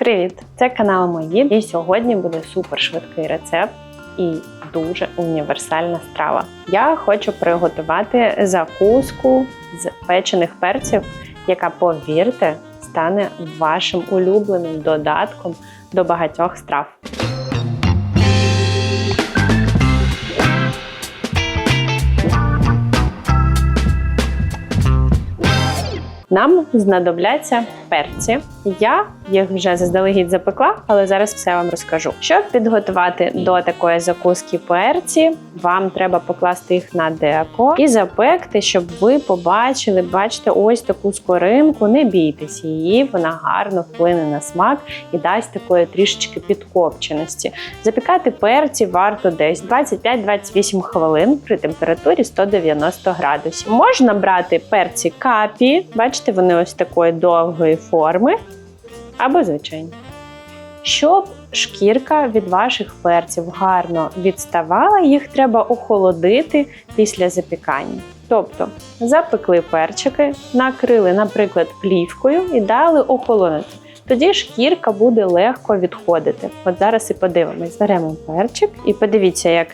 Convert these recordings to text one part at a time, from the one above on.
Привіт! Це канал Мої. І сьогодні буде супер швидкий рецепт і дуже універсальна страва. Я хочу приготувати закуску з печених перців, яка, повірте, стане вашим улюбленим додатком до багатьох страв. Нам знадобляться перці. Я їх вже заздалегідь запекла, але зараз все вам розкажу. Щоб підготувати до такої закуски перці, вам треба покласти їх на деко і запекти, щоб ви побачили, бачите, ось таку скоринку. Не бійтесь її, вона гарно вплине на смак і дасть такої трішечки підкопченості. Запікати перці варто десь 25-28 хвилин при температурі 190 градусів. Можна брати перці капі, бачите, вони ось такої довгої форми, або звичайні. Щоб шкірка від ваших перців гарно відставала, їх треба охолодити після запікання. Тобто запекли перчики, накрили, наприклад, плівкою і дали охолонути. Тоді шкірка буде легко відходити. От зараз і подивимось. Беремо перчик і подивіться, як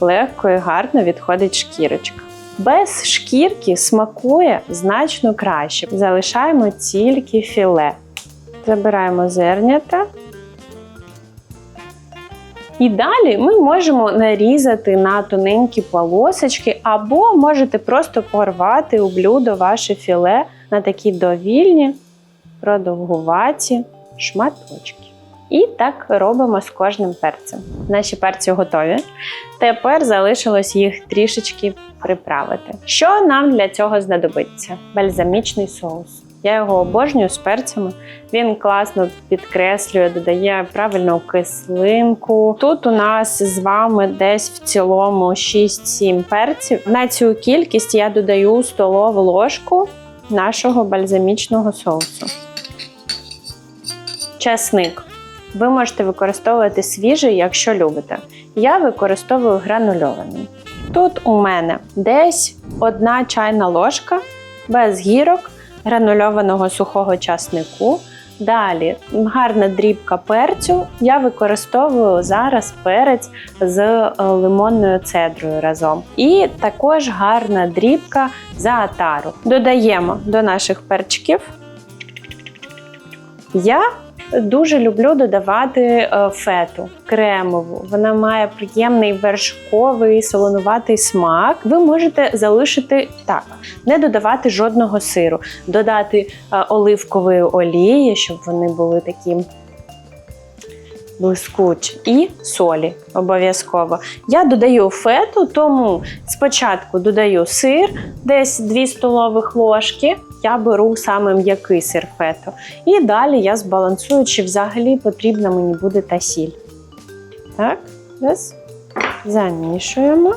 легко і гарно відходить шкірочка. Без шкірки смакує значно краще. Залишаємо тільки філе. Забираємо зернята. І далі ми можемо нарізати на тоненькі полосочки, або можете просто порвати у блюдо ваше філе на такі довільні, продовгуваті шматочки. І так робимо з кожним перцем. Наші перці готові. Тепер залишилось їх трішечки приправити. Що нам для цього знадобиться? Бальзамічний соус. Я його обожнюю з перцями. Він класно підкреслює, додає правильну кислинку. Тут у нас з вами десь в цілому 6-7 перців. На цю кількість я додаю столову ложку нашого бальзамічного соусу. Часник. Ви можете використовувати свіжий, якщо любите. Я використовую гранульований. Тут у мене десь одна чайна ложка без гірок гранульованого сухого часнику. Далі гарна дрібка перцю. Я використовую зараз перець з е, лимонною цедрою разом. І також гарна дрібка заатару. Додаємо до наших перчиків. Я Дуже люблю додавати е, фету кремову. Вона має приємний вершковий солонуватий смак. Ви можете залишити так, не додавати жодного сиру, додати е, оливкової олії, щоб вони були такі блискучі, і солі обов'язково. Я додаю фету, тому спочатку додаю сир, десь 2 столових ложки. Я беру саме м'який сир фету. І далі я збалансую, чи взагалі потрібна мені буде та сіль. Так, раз. Замішуємо.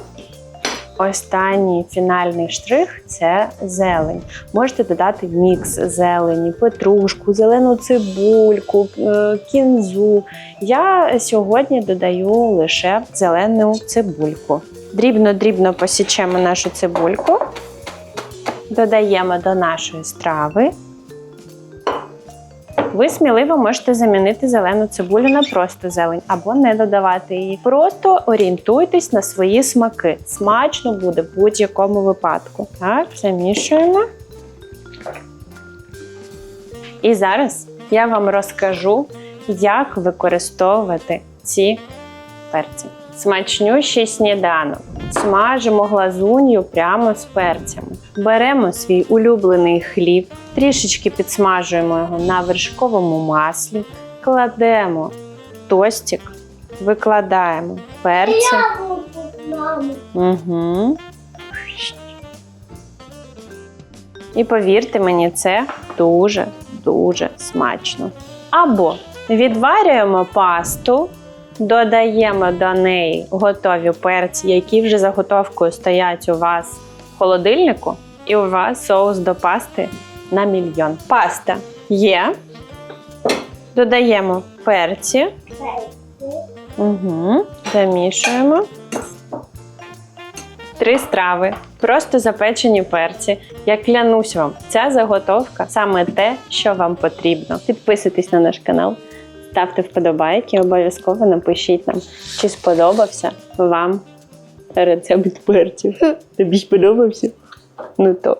Останній фінальний штрих це зелень. Можете додати мікс зелені, петрушку, зелену цибульку, е, кінзу. Я сьогодні додаю лише зелену цибульку. Дрібно-дрібно посічемо нашу цибульку, додаємо до нашої страви. Ви сміливо можете замінити зелену цибулю на просто зелень або не додавати її. Просто орієнтуйтесь на свої смаки. Смачно буде в будь-якому випадку. Так, замішуємо. І зараз я вам розкажу, як використовувати ці перці. Смачнющий сніданок. Смажимо глазунью прямо з перцями. Беремо свій улюблений хліб, трішечки підсмажуємо його на вершковому маслі, кладемо тостик, викладаємо перці. Угу. І повірте мені, це дуже-дуже смачно. Або відварюємо пасту. Додаємо до неї готові перці, які вже заготовкою стоять у вас в холодильнику, і у вас соус до пасти на мільйон. Паста є. Додаємо перці. Угу. Замішуємо. Три страви. Просто запечені перці. Я клянусь вам, ця заготовка саме те, що вам потрібно. Підписуйтесь на наш канал ставте вподобайки, обов'язково напишіть нам, чи сподобався вам рецепт перців. Тобі сподобався? Ну то.